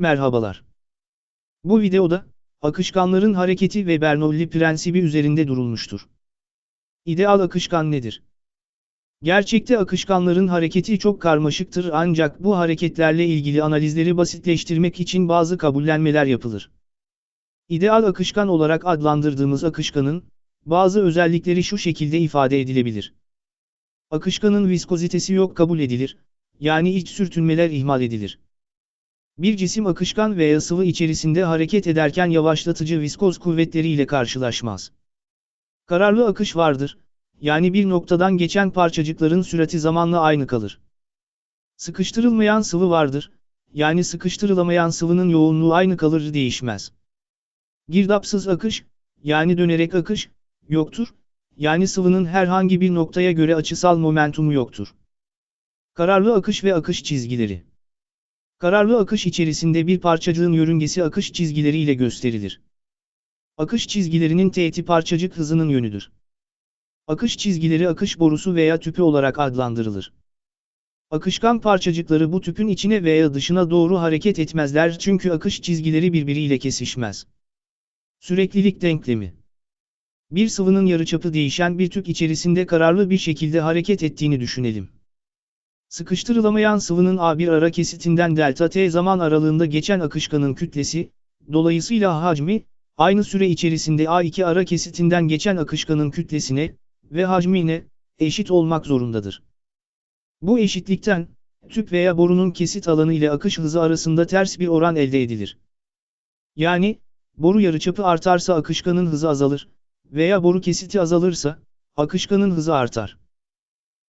Merhabalar. Bu videoda, akışkanların hareketi ve Bernoulli prensibi üzerinde durulmuştur. İdeal akışkan nedir? Gerçekte akışkanların hareketi çok karmaşıktır ancak bu hareketlerle ilgili analizleri basitleştirmek için bazı kabullenmeler yapılır. İdeal akışkan olarak adlandırdığımız akışkanın, bazı özellikleri şu şekilde ifade edilebilir. Akışkanın viskozitesi yok kabul edilir, yani iç sürtünmeler ihmal edilir. Bir cisim akışkan veya sıvı içerisinde hareket ederken yavaşlatıcı viskoz kuvvetleri ile karşılaşmaz. Kararlı akış vardır, yani bir noktadan geçen parçacıkların sürati zamanla aynı kalır. Sıkıştırılmayan sıvı vardır, yani sıkıştırılamayan sıvının yoğunluğu aynı kalır değişmez. Girdapsız akış, yani dönerek akış, yoktur, yani sıvının herhangi bir noktaya göre açısal momentumu yoktur. Kararlı akış ve akış çizgileri Kararlı akış içerisinde bir parçacığın yörüngesi akış çizgileri ile gösterilir. Akış çizgilerinin teğeti parçacık hızının yönüdür. Akış çizgileri akış borusu veya tüpü olarak adlandırılır. Akışkan parçacıkları bu tüpün içine veya dışına doğru hareket etmezler çünkü akış çizgileri birbiriyle kesişmez. Süreklilik denklemi Bir sıvının yarıçapı değişen bir tüp içerisinde kararlı bir şekilde hareket ettiğini düşünelim. Sıkıştırılamayan sıvının A1 ara kesitinden delta t zaman aralığında geçen akışkanın kütlesi, dolayısıyla hacmi, aynı süre içerisinde A2 ara kesitinden geçen akışkanın kütlesine ve hacmine eşit olmak zorundadır. Bu eşitlikten, tüp veya borunun kesit alanı ile akış hızı arasında ters bir oran elde edilir. Yani, boru yarıçapı artarsa akışkanın hızı azalır veya boru kesiti azalırsa, akışkanın hızı artar.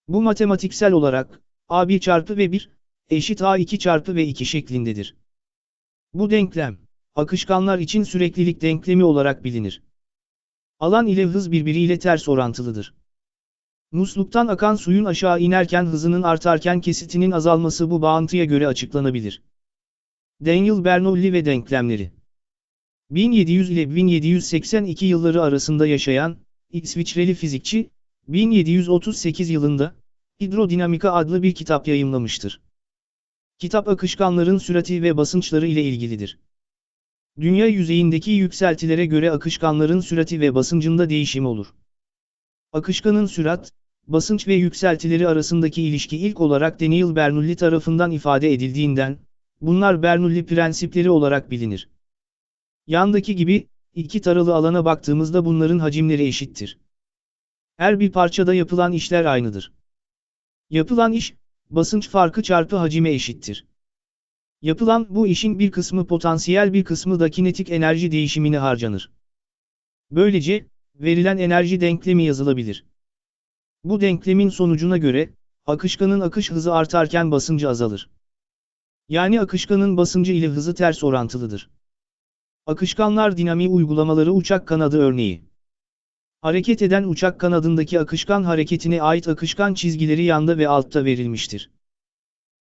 Bu matematiksel olarak, A1 çarpı V1, eşit A2 çarpı V2 şeklindedir. Bu denklem, akışkanlar için süreklilik denklemi olarak bilinir. Alan ile hız birbiriyle ters orantılıdır. Musluktan akan suyun aşağı inerken hızının artarken kesitinin azalması bu bağıntıya göre açıklanabilir. Daniel Bernoulli ve denklemleri 1700 ile 1782 yılları arasında yaşayan, İsviçreli fizikçi, 1738 yılında, Hidrodinamika adlı bir kitap yayımlamıştır. Kitap akışkanların sürati ve basınçları ile ilgilidir. Dünya yüzeyindeki yükseltilere göre akışkanların sürati ve basıncında değişim olur. Akışkanın sürat, basınç ve yükseltileri arasındaki ilişki ilk olarak Daniel Bernoulli tarafından ifade edildiğinden, bunlar Bernoulli prensipleri olarak bilinir. Yandaki gibi, iki taralı alana baktığımızda bunların hacimleri eşittir. Her bir parçada yapılan işler aynıdır. Yapılan iş, basınç farkı çarpı hacime eşittir. Yapılan bu işin bir kısmı potansiyel bir kısmı da kinetik enerji değişimine harcanır. Böylece, verilen enerji denklemi yazılabilir. Bu denklemin sonucuna göre, akışkanın akış hızı artarken basıncı azalır. Yani akışkanın basıncı ile hızı ters orantılıdır. Akışkanlar dinamiği uygulamaları uçak kanadı örneği. Hareket eden uçak kanadındaki akışkan hareketine ait akışkan çizgileri yanda ve altta verilmiştir.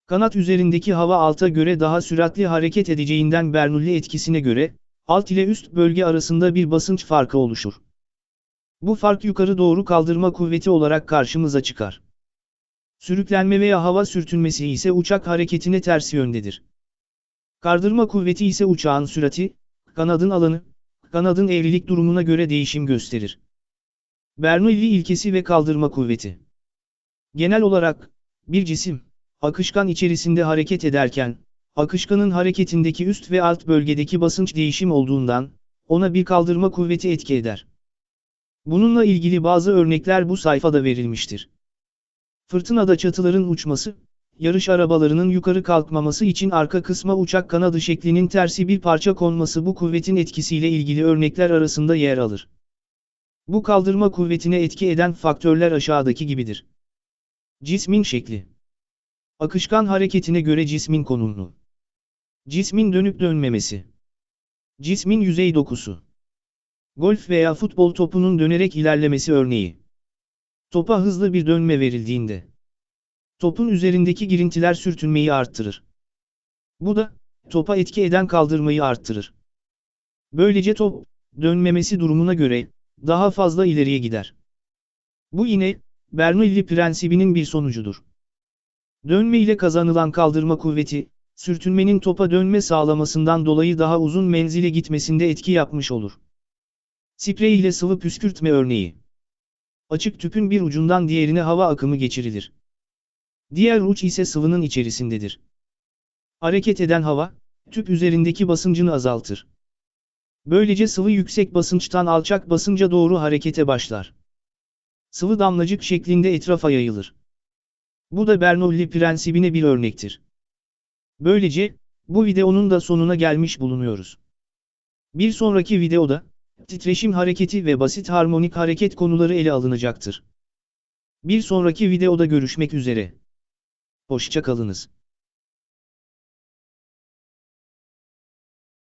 Kanat üzerindeki hava alta göre daha süratli hareket edeceğinden Bernoulli etkisine göre, alt ile üst bölge arasında bir basınç farkı oluşur. Bu fark yukarı doğru kaldırma kuvveti olarak karşımıza çıkar. Sürüklenme veya hava sürtünmesi ise uçak hareketine ters yöndedir. Kardırma kuvveti ise uçağın sürati, kanadın alanı, kanadın eğrilik durumuna göre değişim gösterir. Bernoulli ilkesi ve kaldırma kuvveti. Genel olarak, bir cisim, akışkan içerisinde hareket ederken, akışkanın hareketindeki üst ve alt bölgedeki basınç değişim olduğundan, ona bir kaldırma kuvveti etki eder. Bununla ilgili bazı örnekler bu sayfada verilmiştir. Fırtınada çatıların uçması, yarış arabalarının yukarı kalkmaması için arka kısma uçak kanadı şeklinin tersi bir parça konması bu kuvvetin etkisiyle ilgili örnekler arasında yer alır. Bu kaldırma kuvvetine etki eden faktörler aşağıdaki gibidir. Cismin şekli. Akışkan hareketine göre cismin konumlu. Cismin dönüp dönmemesi. Cismin yüzey dokusu. Golf veya futbol topunun dönerek ilerlemesi örneği. Topa hızlı bir dönme verildiğinde. Topun üzerindeki girintiler sürtünmeyi arttırır. Bu da, topa etki eden kaldırmayı arttırır. Böylece top, dönmemesi durumuna göre, daha fazla ileriye gider. Bu yine, Bernoulli prensibinin bir sonucudur. Dönme ile kazanılan kaldırma kuvveti, Sürtünmenin topa dönme sağlamasından dolayı daha uzun menzile gitmesinde etki yapmış olur. Sprey ile sıvı püskürtme örneği. Açık tüpün bir ucundan diğerine hava akımı geçirilir. Diğer uç ise sıvının içerisindedir. Hareket eden hava, tüp üzerindeki basıncını azaltır. Böylece sıvı yüksek basınçtan alçak basınca doğru harekete başlar. Sıvı damlacık şeklinde etrafa yayılır. Bu da Bernoulli prensibine bir örnektir. Böylece, bu videonun da sonuna gelmiş bulunuyoruz. Bir sonraki videoda, titreşim hareketi ve basit harmonik hareket konuları ele alınacaktır. Bir sonraki videoda görüşmek üzere. Hoşçakalınız.